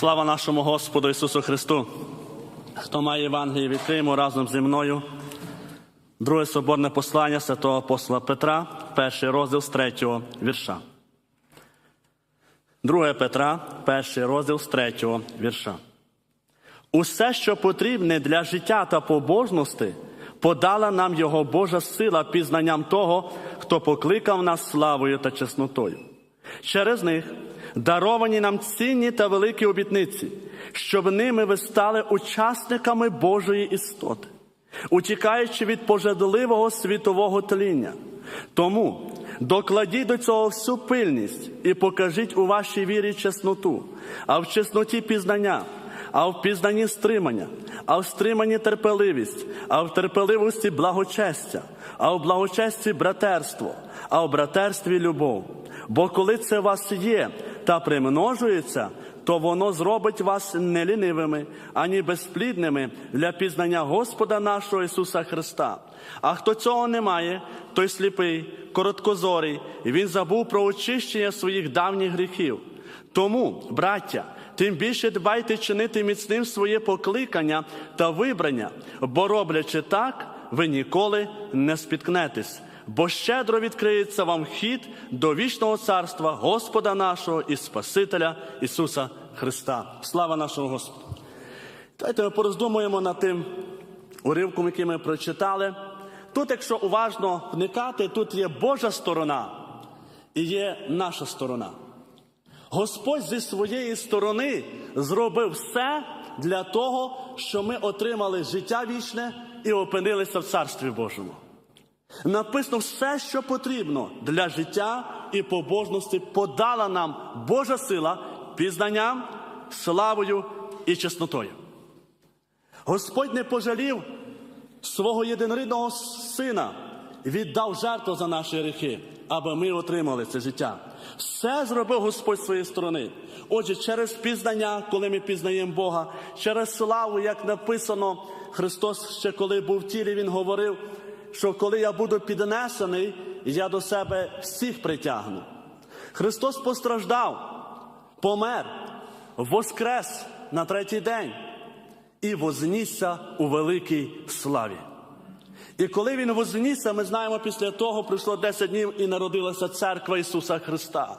Слава нашому Господу Ісусу Христу! Хто має Євангеліє, відкриємо разом зі мною. Друге соборне послання святого апостола Петра, перший розділ з третього вірша. Друге Петра, перший розділ з третього вірша. Усе, що потрібне для життя та побожності, подала нам Його Божа сила пізнанням того, хто покликав нас славою та чеснотою. Через них даровані нам цінні та великі обітниці, щоб ними ви стали учасниками Божої істоти, утікаючи від пожадливого світового тління. Тому докладіть до цього всю пильність і покажіть у вашій вірі чесноту, а в чесноті пізнання, а в пізнанні стримання, а в стриманні терпеливість, а в терпеливості благочестя, а в благочесті братерство, а в братерстві любов. Бо коли це у вас є та примножується, то воно зробить вас не лінивими, ані безплідними для пізнання Господа нашого Ісуса Христа. А хто цього не має, той сліпий, короткозорий, і він забув про очищення своїх давніх гріхів. Тому, браття, тим більше дбайте чинити міцним своє покликання та вибрання, бо роблячи так, ви ніколи не спіткнетесь, бо щедро відкриється вам вхід до вічного царства Господа нашого і Спасителя Ісуса Христа. Слава нашому Господу! Давайте ми пороздумуємо над тим уривком, який ми прочитали. Тут, якщо уважно вникати, тут є Божа сторона і є наша сторона. Господь зі своєї сторони зробив все для того, щоб ми отримали життя вічне і опинилися в Царстві Божому. Написано все, що потрібно для життя і побожності, подала нам Божа сила пізнанням, славою і чеснотою. Господь не пожалів свого єдинорідного сина, віддав жертву за наші гріхи, аби ми отримали це життя. Все зробив Господь з своєї сторони. Отже, через пізнання, коли ми пізнаємо Бога, через славу, як написано, Христос ще коли був в тілі, Він говорив, що коли я буду піднесений, я до себе всіх притягну. Христос постраждав, помер, воскрес на третій день і вознісся у великій славі. І коли він вознісся, ми знаємо, після того пройшло 10 днів і народилася церква Ісуса Христа.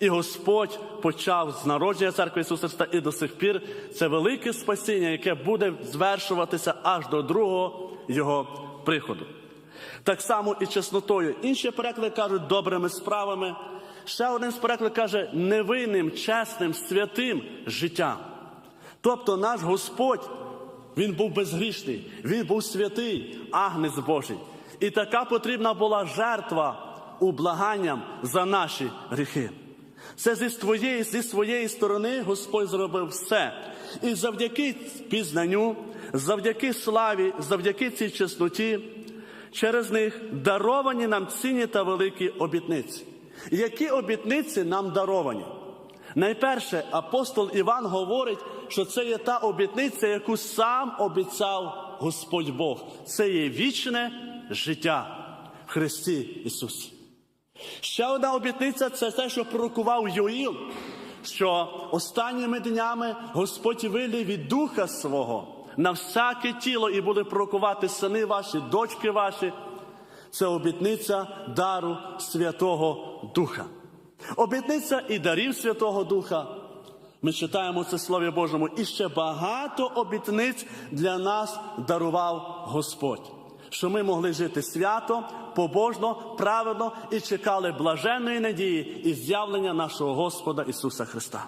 І Господь почав з народження церкви Ісуса Христа, і до сих пір це велике спасіння, яке буде звершуватися аж до другого Його приходу. Так само і чеснотою. Інші переклади кажуть добрими справами. Ще один з перекладів каже невинним, чесним, святим життям. Тобто наш Господь, Він був безгрішний, Він був святий, агнець Божий. І така потрібна була жертва ублаганням за наші гріхи. Це зі своєї, зі своєї сторони Господь зробив все. І завдяки пізнанню, завдяки славі, завдяки цій чесноті, через них даровані нам цінні та великі обітниці. Які обітниці нам даровані? Найперше, апостол Іван говорить, що це є та обітниця, яку сам обіцяв Господь Бог. Це є вічне життя в Христі Ісусі. Ще одна обітниця це те, що пророкував Йоїл, що останніми днями Господь вилє від духа свого на всяке тіло і буде пророкувати сини ваші, дочки ваші. Це обітниця дару Святого Духа. Обітниця і дарів Святого Духа. Ми читаємо це Слові Божому. І ще багато обітниць для нас дарував Господь, що ми могли жити свято, побожно, праведно і чекали блаженної надії і з'явлення нашого Господа Ісуса Христа.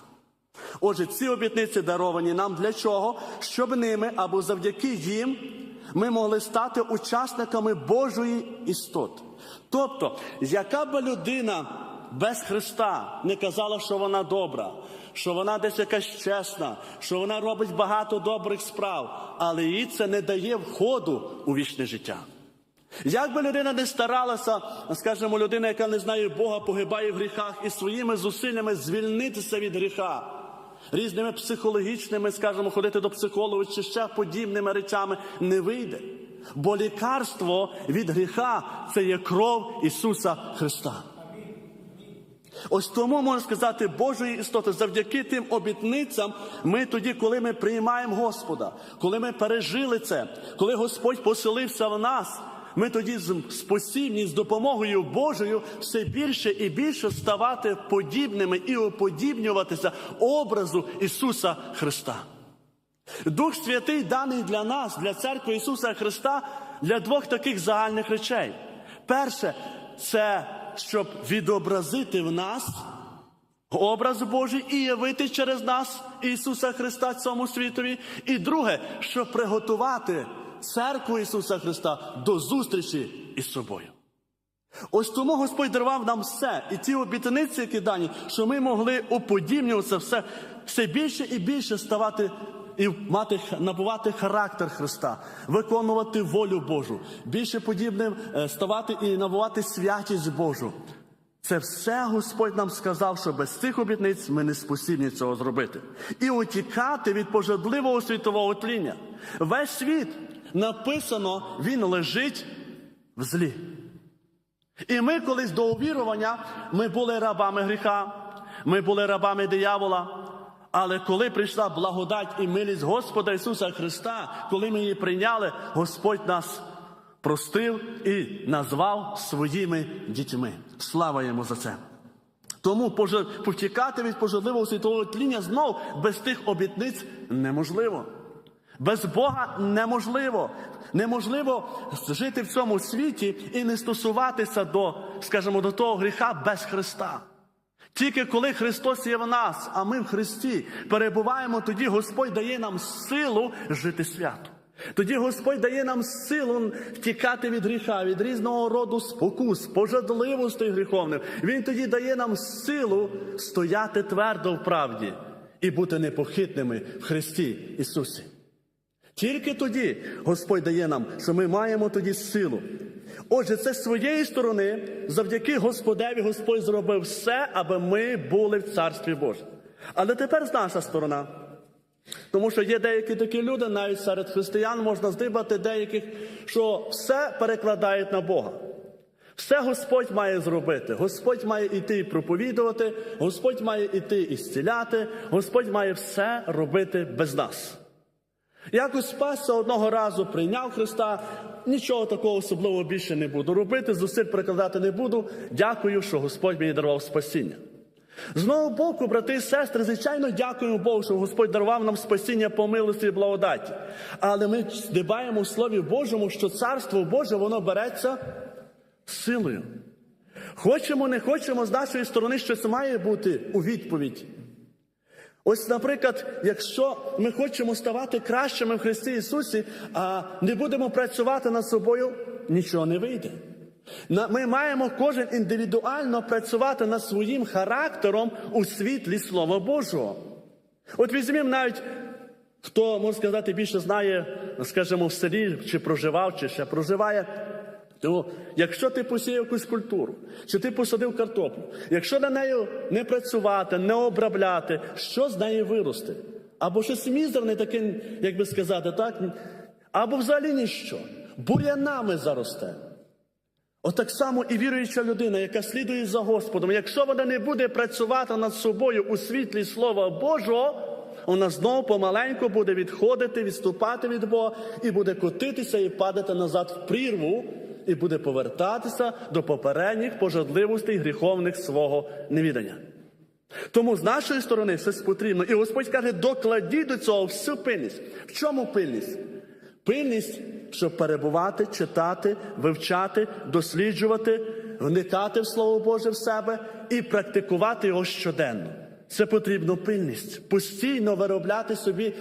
Отже, ці обітниці даровані нам для чого? Щоб ними або завдяки їм ми могли стати учасниками Божої істоти. Тобто, яка би людина без Христа не казала, що вона добра, що вона десь якась чесна, що вона робить багато добрих справ, але їй це не дає входу у вічне життя. Як би людина не старалася, скажімо, людина, яка не знає Бога, погибає в гріхах і своїми зусиллями звільнитися від гріха, різними психологічними, скажімо, ходити до психолога чи ще подібними речами не вийде. Бо лікарство від гріха це є кров Ісуса Христа. Ось тому можна сказати Божої істоти, завдяки тим обітницям, ми тоді, коли ми приймаємо Господа, коли ми пережили це, коли Господь поселився в нас, ми тоді спосібні з допомогою Божою все більше і більше ставати подібними і уподібнюватися образу Ісуса Христа. Дух Святий даний для нас, для церкви Ісуса Христа, для двох таких загальних речей. Перше, це щоб відобразити в нас образ Божий і явити через нас Ісуса Христа цьому світові. І друге, щоб приготувати церкву Ісуса Христа до зустрічі із собою. Ось тому Господь дарував нам все, і ті обітниці, які дані, що ми могли уподібнюватися все, все більше і більше ставати і мати набувати характер Христа, виконувати волю Божу, більше подібним е, ставати і набувати святість Божу. Це все Господь нам сказав, що без цих обітниць ми не спосібні цього зробити. І утікати від пожадливого світового тління. Весь світ написано, він лежить в злі. І ми колись до увірування ми були рабами гріха, ми були рабами диявола. Але коли прийшла благодать і милість Господа Ісуса Христа, коли ми її прийняли, Господь нас простив і назвав своїми дітьми. Слава йому за це. Тому повтікати від пожадливого світового тління знов без тих обітниць неможливо. Без Бога неможливо. Неможливо жити в цьому світі і не стосуватися до, скажімо, до того гріха без Христа. Тільки коли Христос є в нас, а ми в Христі перебуваємо, тоді Господь дає нам силу жити свято. Тоді Господь дає нам силу втікати від гріха, від різного роду спокус, пожадливостей гріховних. Він тоді дає нам силу стояти твердо в правді і бути непохитними в Христі Ісусі. Тільки тоді Господь дає нам, що ми маємо тоді силу. Отже, це з своєї сторони, завдяки Господеві, Господь зробив все, аби ми були в Царстві Божому. Але тепер з наша сторона. Тому що є деякі такі люди, навіть серед християн можна здибати деяких, що все перекладають на Бога. Все Господь має зробити. Господь має іти і проповідувати, Господь має іти і зціляти, Господь має все робити без нас. Якось спасся одного разу прийняв Христа, нічого такого особливого більше не буду робити, зусиль прикладати не буду. Дякую, що Господь мені дарував спасіння. З одного боку, брати і сестри, звичайно, дякуємо Богу, що Господь дарував нам спасіння по милості і благодаті. Але ми дбаємо в Слові Божому, що Царство Боже воно береться силою. Хочемо, не хочемо, з нашої сторони щось має бути у відповідь. Ось, наприклад, якщо ми хочемо ставати кращими в Христі Ісусі, а не будемо працювати над собою, нічого не вийде. Ми маємо кожен індивідуально працювати над своїм характером у світлі Слова Божого. От візьмемо навіть, хто, можна сказати, більше знає, скажімо, в селі, чи проживав, чи ще проживає. То якщо ти посіяв якусь культуру, чи ти посадив картоплю, якщо на нею не працювати, не обробляти, що з неї виросте? Або щось мізерне таке, як би сказати, так? Або взагалі ніщо. Бур'янами заросте. Отак само і віруюча людина, яка слідує за Господом, якщо вона не буде працювати над собою у світлі Слова Божого, вона знову помаленьку буде відходити, відступати від Бога і буде котитися і падати назад в прірву, і буде повертатися до попередніх пожадливостей гріховних свого невідання. Тому з нашої сторони щось потрібно. І Господь каже, докладіть до цього всю пильність. В чому пильність? Пильність, щоб перебувати, читати, вивчати, досліджувати, вникати в Слово Боже в себе і практикувати його щоденно. Це потрібно пильність, постійно виробляти собі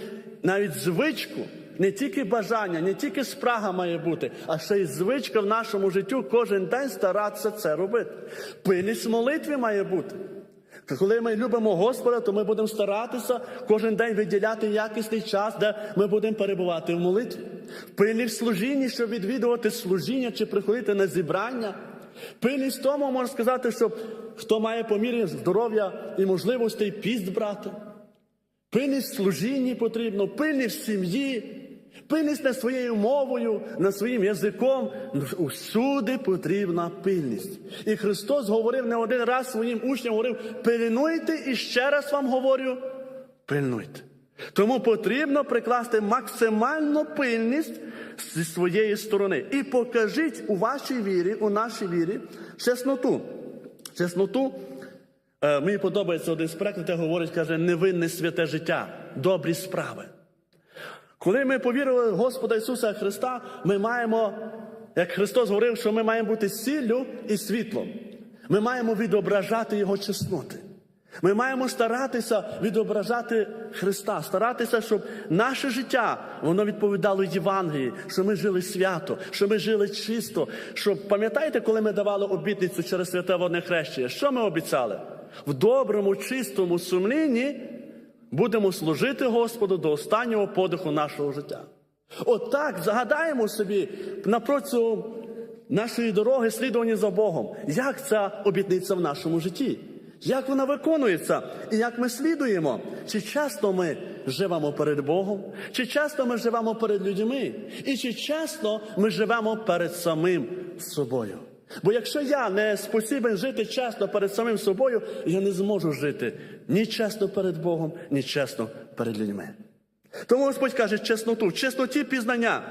навіть звичку, не тільки бажання, не тільки спрага має бути, а ще й звичка в нашому життю кожен день старатися це робити. Пильність молитві має бути. Коли ми любимо Господа, то ми будемо старатися кожен день виділяти якісний час, де ми будемо перебувати в молитві. Пильні в служінні, щоб відвідувати служіння чи приходити на зібрання. Пильність в тому, можна сказати, що хто має по мірі здоров'я і можливостей піст брати. Пильність в служінні потрібно, пильність в сім'ї. Пильність над своєю мовою, над своїм язиком. Усюди потрібна пильність. І Христос говорив не один раз своїм учням, говорив, пильнуйте і ще раз вам говорю, пильнуйте. Тому потрібно прикласти максимальну пильність зі своєї сторони. І покажіть у вашій вірі, у нашій вірі, чесноту. Чесноту. Е, мені подобається один з прикладів, говорить, каже, невинне святе життя, добрі справи. Коли ми повірили в Господа Ісуса Христа, ми маємо, як Христос говорив, що ми маємо бути сіллю і світлом. Ми маємо відображати Його чесноти. Ми маємо старатися відображати Христа, старатися, щоб наше життя воно відповідало Євангелії, що ми жили свято, що ми жили чисто. Щоб пам'ятаєте, коли ми давали обітницю через святе водне хрещення? Що ми обіцяли? В доброму, чистому сумлінні будемо служити Господу до останнього подиху нашого життя. Отак загадаємо собі напроти нашої дороги слідування за Богом, як ця обітниця в нашому житті, як вона виконується і як ми слідуємо. Чи часто ми живемо перед Богом, чи часто ми живемо перед людьми, і чи часто ми живемо перед самим собою. Бо якщо я не спосібен жити чесно перед самим собою, я не зможу жити ні чесно перед Богом, ні чесно перед людьми. Тому Господь каже чесноту, в чесноті пізнання.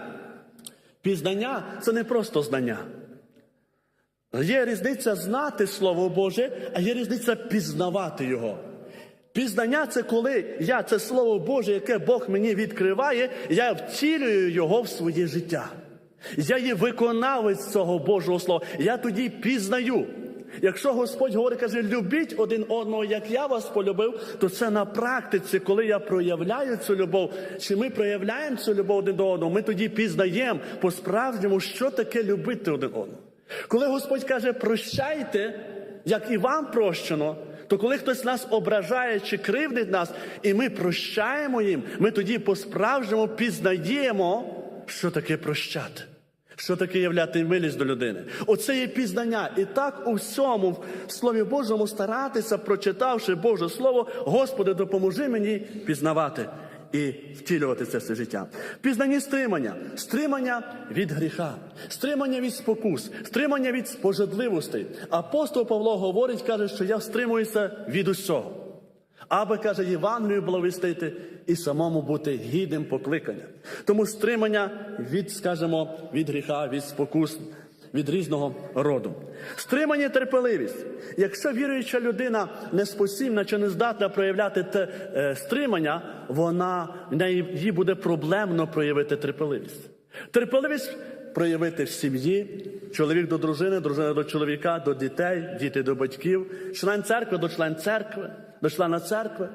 Пізнання це не просто знання. Є різниця знати Слово Боже, а є різниця пізнавати Його. Пізнання це коли я це Слово Боже, яке Бог мені відкриває, я втілюю його в своє життя. Я є виконавець цього Божого Слова. Я тоді пізнаю. Якщо Господь говорить, каже, любіть один одного, як я вас полюбив, то це на практиці, коли я проявляю цю любов, чи ми проявляємо цю любов один до одного, ми тоді пізнаємо по-справжньому, що таке любити один одного. Коли Господь каже, прощайте, як і вам прощено, то коли хтось нас ображає чи кривдить нас, і ми прощаємо їм, ми тоді по-справжньому пізнаємо, що таке прощати. Що таке являти милість до людини? Оце є пізнання. І так у всьому в Слові Божому старатися, прочитавши Боже Слово, Господи, допоможи мені пізнавати і втілювати це все життя. Пізнані стримання, стримання від гріха, стримання від спокус, стримання від спожадливостей. Апостол Павло говорить, каже, що я стримуюся від усього. Аби каже Євангелію благовістити і самому бути гідним покликання. Тому стримання від, скажімо, від гріха, від спокус, від різного роду. Стримання і терпеливість. Якщо віруюча людина не спосібна чи не здатна проявляти те е, стримання, вона в неї їй буде проблемно проявити терпеливість. Терпеливість проявити в сім'ї, чоловік до дружини, дружина до чоловіка, до дітей, діти до батьків, член церкви до член церкви, до члена церкви.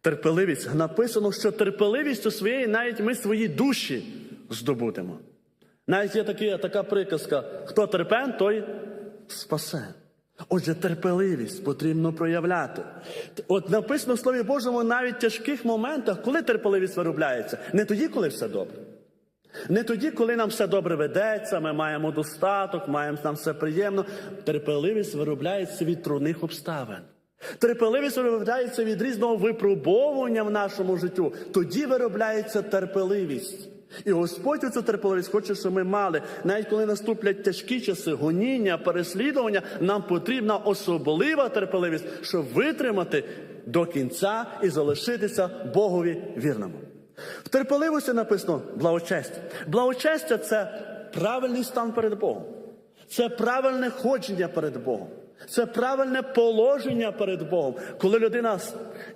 Терпеливість. Написано, що терпеливістю своєї навіть ми свої душі здобудемо. Навіть є такі, така приказка: хто терпен, той спасе. Отже, терпеливість потрібно проявляти. От написано в Слові Божому навіть в тяжких моментах, коли терпеливість виробляється, не тоді, коли все добре. Не тоді, коли нам все добре ведеться, ми маємо достаток, маємо нам все приємно. Терпеливість виробляється від трудних обставин. Терпеливість виробляється від різного випробовування в нашому життю. Тоді виробляється терпеливість. І Господь цю терпеливість хоче, щоб ми мали. Навіть коли наступлять тяжкі часи, гоніння, переслідування, нам потрібна особлива терпеливість, щоб витримати до кінця і залишитися Богові вірному. В терпеливості написано благочестя. Благочестя це правильний стан перед Богом. Це правильне ходження перед Богом. Це правильне положення перед Богом. Коли людина,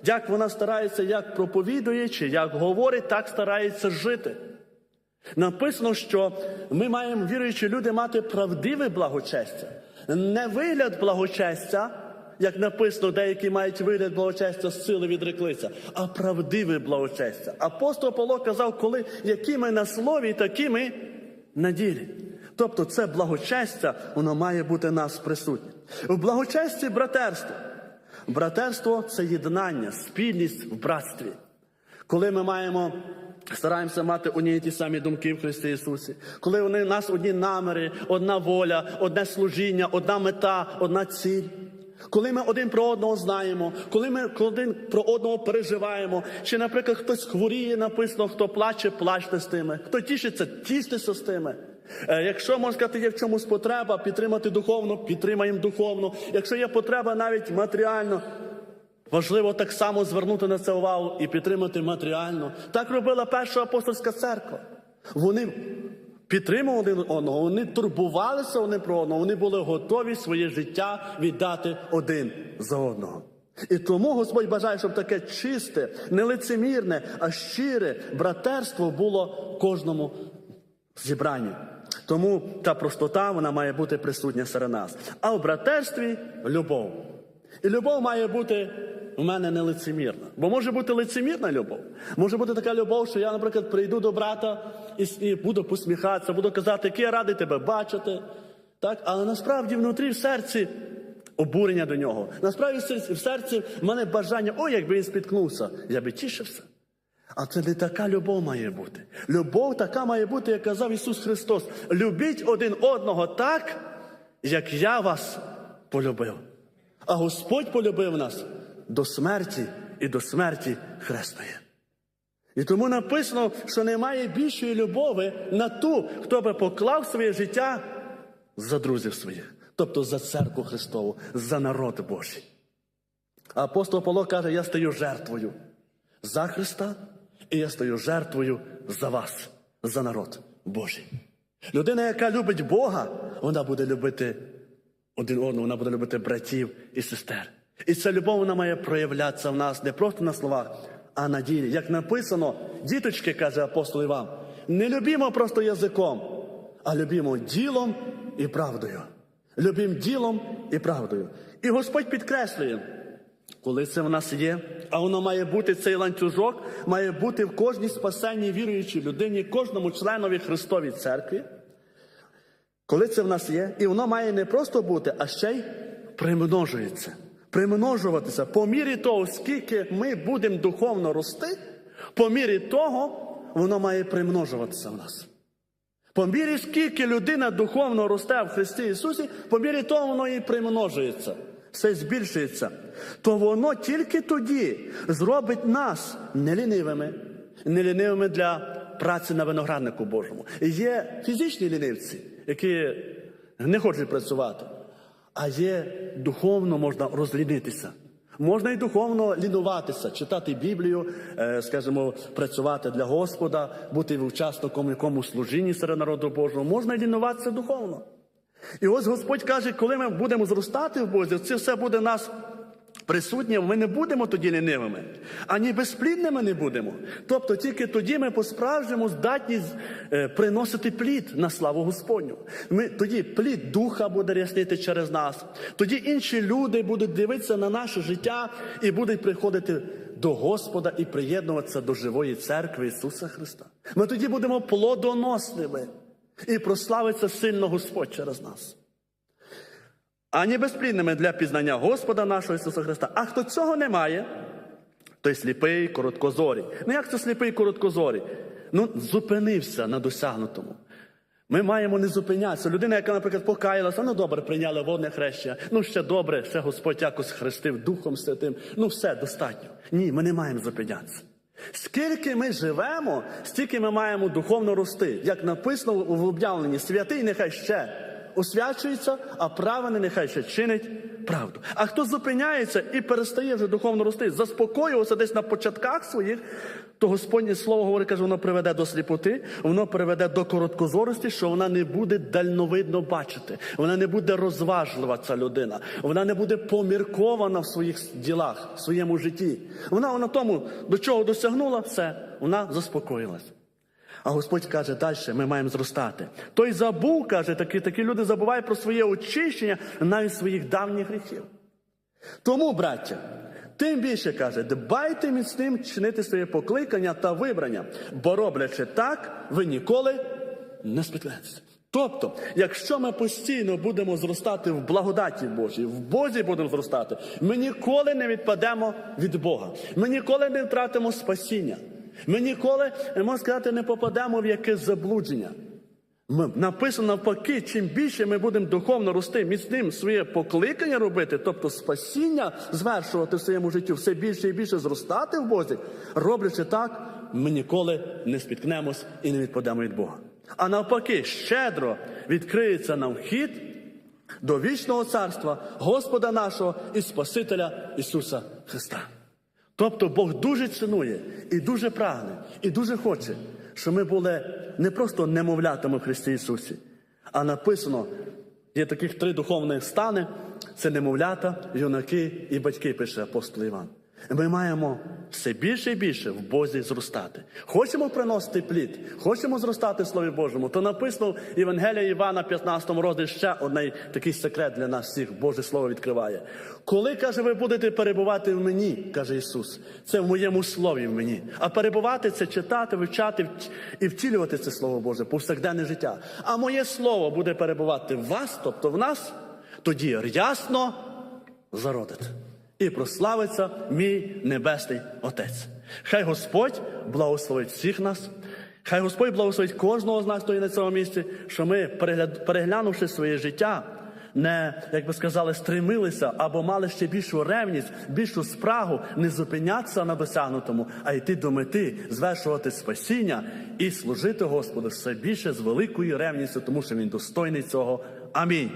як вона старається, як проповідує, чи як говорить, так старається жити. Написано, що ми маємо, віруючі люди, мати правдиве благочестя. Не вигляд благочестя, як написано, деякі мають вигляд благочестя з сили відреклися, а правдиве благочестя. Апостол Павло казав, коли які ми на слові, такі ми на ділі. Тобто це благочестя, воно має бути нас присутнє. В благочесті братерство. Братерство це єднання, спільність в братстві. Коли ми маємо, стараємося мати одні і ті самі думки в Христі Ісусі, коли у нас одні наміри, одна воля, одне служіння, одна мета, одна ціль. Коли ми один про одного знаємо, коли ми один про одного переживаємо, чи, наприклад, хтось хворіє, написано, хто плаче, плачте з тими, хто тішиться, тіштеся з тими. Е, Якщо можна сказати, є в чомусь потреба підтримати духовно, підтримаємо духовно. Якщо є потреба навіть матеріально, важливо так само звернути на це увагу і підтримати матеріально. Так робила перша апостольська церква. Вони підтримували один одного, вони турбувалися один про одного, вони були готові своє життя віддати один за одного. І тому Господь бажає, щоб таке чисте, не лицемірне, а щире братерство було кожному зібранні. Тому та простота вона має бути присутня серед нас. А в братерстві любов. І любов має бути у мене не лицемірна. Бо може бути лицемірна любов. Може бути така любов, що я, наприклад, прийду до брата і, буду посміхатися, буду казати, який я радий тебе бачити. Так? Але насправді внутрі в серці обурення до нього. Насправді в в серці в мене бажання, ой, якби він спіткнувся, я би тішився. А це не така любов має бути. Любов така має бути, як казав Ісус Христос. Любіть один одного так, як я вас полюбив. А Господь полюбив нас до смерті і до смерті хресної. І тому написано, що немає більшої любові на ту, хто би поклав своє життя за друзів своїх, тобто за церкву Христову, за народ Божий. Апостол Павло каже: я стаю жертвою за Христа, і я стаю жертвою за вас, за народ Божий. Людина, яка любить Бога, вона буде любити один одного, вона буде любити братів і сестер. І ця любов вона має проявлятися в нас не просто на словах, а на ділі. Як написано, діточки, каже апостол Іван, не любімо просто язиком, а любімо ділом і правдою. Любім ділом і правдою. І Господь підкреслює, коли це в нас є, а воно має бути цей ланцюжок, має бути в кожній спасенній віруючій людині, кожному членові Христовій церкві. Коли це в нас є, і воно має не просто бути, а ще й примножується. Примножуватися по мірі того, скільки ми будемо духовно рости, по мірі того воно має примножуватися в нас. По мірі скільки людина духовно росте в Христі Ісусі, по мірі того воно і примножується, все збільшується. То воно тільки тоді зробить нас не лінивими, не лінивими для праці на винограднику Божому. Є фізичні лінивці, які не хочуть працювати, а є духовно можна розлінитися. Можна і духовно лінуватися, читати Біблію, е, скажімо, працювати для Господа, бути учасником якомусь служінні серед народу Божого. Можна і лінуватися духовно. І ось Господь каже, коли ми будемо зростати в Бозі, це все буде нас присутнє, ми не будемо тоді лінивими, ані безплідними не будемо. Тобто тільки тоді ми по-справжньому здатні е, приносити плід на славу Господню. Ми, тоді плід духа буде ряснити через нас. Тоді інші люди будуть дивитися на наше життя і будуть приходити до Господа і приєднуватися до живої церкви Ісуса Христа. Ми тоді будемо плодоносними і прославиться сильно Господь через нас. Ані безплідними для пізнання Господа нашого Ісуса Христа. А хто цього не має, той сліпий, короткозорий. Ну як це сліпий короткозорий? Ну, зупинився на досягнутому. Ми маємо не зупинятися. Людина, яка, наприклад, покаялася, ну добре, прийняла водне хрещення, ну ще добре, ще Господь якось хрестив Духом Святим. Ну все, достатньо. Ні, ми не маємо зупинятися. Скільки ми живемо, стільки ми маємо духовно рости. Як написано в об'явленні, святий нехай ще освячується, а праведний нехай ще чинить правду. А хто зупиняється і перестає вже духовно рости, заспокоювався десь на початках своїх, то Господнє слово говорить, каже, воно приведе до сліпоти, воно приведе до короткозорості, що вона не буде дальновидно бачити, вона не буде розважлива ця людина, вона не буде поміркована в своїх ділах, в своєму житті. Вона на тому, до чого досягнула, все, вона заспокоїлась. А Господь каже, далі ми маємо зростати. Той забув, каже, такі, такі люди забувають про своє очищення навіть своїх давніх гріхів. Тому, браття, тим більше каже, дбайте міцним чинити своє покликання та вибрання, бо роблячи так, ви ніколи не спіткнетеся. Тобто, якщо ми постійно будемо зростати в благодаті Божій, в Бозі будемо зростати, ми ніколи не відпадемо від Бога. Ми ніколи не втратимо спасіння. Ми ніколи, можна сказати, не попадемо в якесь заблудження. Написано навпаки, чим більше ми будемо духовно рости, міцним своє покликання робити, тобто спасіння звершувати в своєму житті, все більше і більше зростати в Бозі, роблячи так, ми ніколи не спіткнемось і не відпадемо від Бога. А навпаки, щедро відкриється нам вхід до вічного царства Господа нашого і Спасителя Ісуса Христа. Тобто Бог дуже цінує і дуже прагне, і дуже хоче, щоб ми були не просто немовлятами в Христі Ісусі, а написано, є таких три духовних стани: це немовлята, юнаки і батьки, пише апостол Іван. Ми маємо все більше і більше в Бозі зростати. Хочемо приносити плід, хочемо зростати в Слові Божому, то написано в Євангелії Івана, 15 розділі ще один такий секрет для нас всіх, Боже Слово відкриває. Коли, каже, ви будете перебувати в мені, каже Ісус, це в моєму слові в мені. А перебувати це читати, вивчати і втілювати це Слово Боже повсякденне життя. А моє слово буде перебувати в вас, тобто в нас, тоді рясно зародите. І прославиться мій небесний Отець. Хай Господь благословить всіх нас. Хай Господь благословить кожного з нас, хто є на цьому місці, що ми, переглянувши своє життя, не, як би сказали, стремилися або мали ще більшу ревність, більшу спрагу не зупинятися на досягнутому, а йти до мети, звершувати спасіння і служити Господу все більше з великою ревністю, тому що він достойний цього. Амінь.